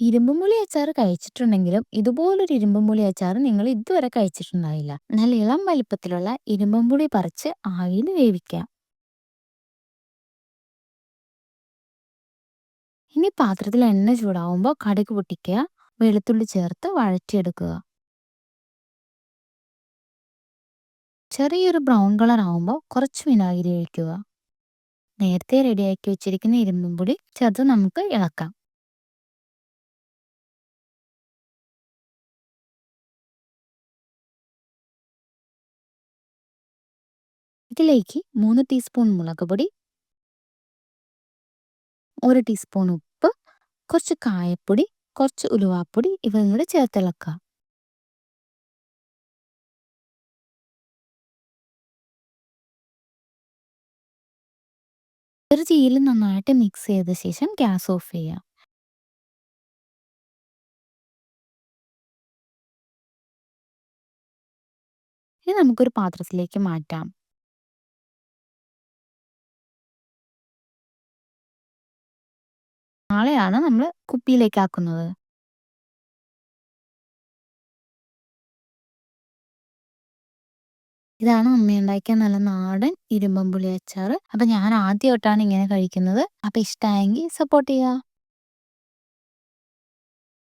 ഇരുമ്പുംപുളി അച്ചാർ കഴിച്ചിട്ടുണ്ടെങ്കിലും ഇതുപോലൊരു ഇരുമ്പുംപുളി അച്ചാർ നിങ്ങൾ ഇതുവരെ കഴിച്ചിട്ടുണ്ടാവില്ല. നല്ല ഇളം വലിപ്പത്തിലുള്ള ഇരുമ്പുംപുളി പറിച്ച് ആവിയിൽ വേവിക്കാം ഇനി പാത്രത്തിൽ എണ്ണ ചൂടാവുമ്പോൾ കടുക് പൊട്ടിക്കുക. വെളുത്തുള്ളി ചേർത്ത് വഴറ്റിയെടുക്കുക. ചെറിയൊരു ബ്രൗൺ കളർ ആവുമ്പോൾ കുറച്ച് വിനാഗിരി ഒഴിക്കുക. നേരത്തെ റെഡിയാക്കി വെച്ചിരിക്കുന്ന ഇരുമ്പുംപുളി ചേർത്ത് നമുക്ക് ഇളക്കാം. ഇതിലേക്ക് മൂന്ന് ടീസ്പൂൺ മുളക് പൊടി ഒരു ടീസ്പൂൺ ഉപ്പ്, കുറച്ച് കായപ്പൊടി, കുറച്ച് ഉലുവാപ്പൊടി ഇവയും കൂടെ ചേർത്തിളക്കുക. ചീൽ നന്നായിട്ട് മിക്സ് ചെയ്ത ശേഷം ഗ്യാസ് ഓഫ് ചെയ്യാം ഇനി നമുക്കൊരു പാത്രത്തിലേക്ക് മാറ്റാം. നാളെയാണ് നമ്മൾ കുപ്പിയിലേക്ക് ആക്കുന്നത്. ഇതാണ് അമ്മയുണ്ടാക്കിയ നല്ല നാടൻ ഇരുമ്പമ്പുളി അച്ചാർ. അപ്പോൾ ഞാൻ ആദ്യമായിട്ടാണ് ഇങ്ങനെ കഴിക്കുന്നത്. അപ്പോൾ ഇഷ്ടമായെങ്കിൽ സപ്പോർട്ട് ചെയ്യുക.